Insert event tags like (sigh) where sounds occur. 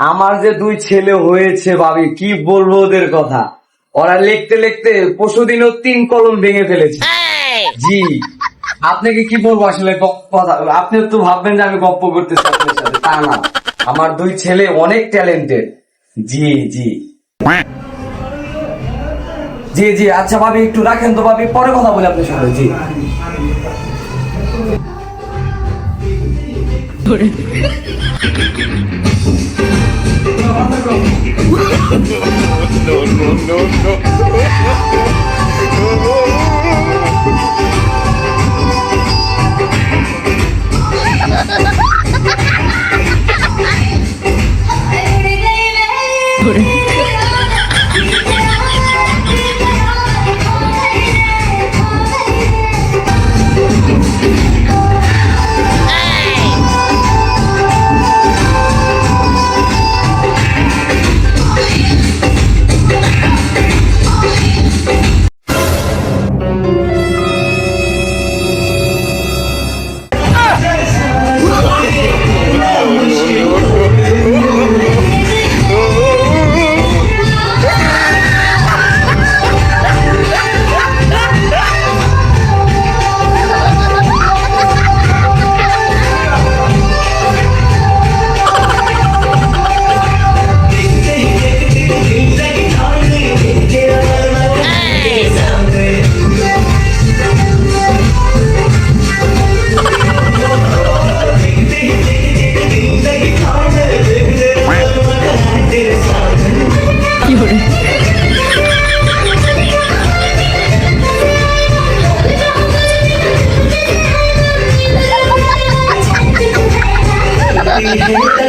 আমার যে দুই ছেলে হয়েছে ভাবি কি বলব ওদের কথা? ওরা লিখতে লিখতে পরশুদিনও তিন কলম ভেঙে ফেলেছে। জি। আপনাকে কি বলব আসলে কথা? আপনি তো ভাববেন যে আমি গপ্প করতেছি আপনার সাথে তা না। আমার দুই ছেলে অনেক ট্যালেন্টেড জি জি। জি জি। আচ্ছা ভাবি একটু রাখেন তো ভাবি পরে কথা বলি আপনার সাথে জি। no, no, no. no. 咦 (laughs)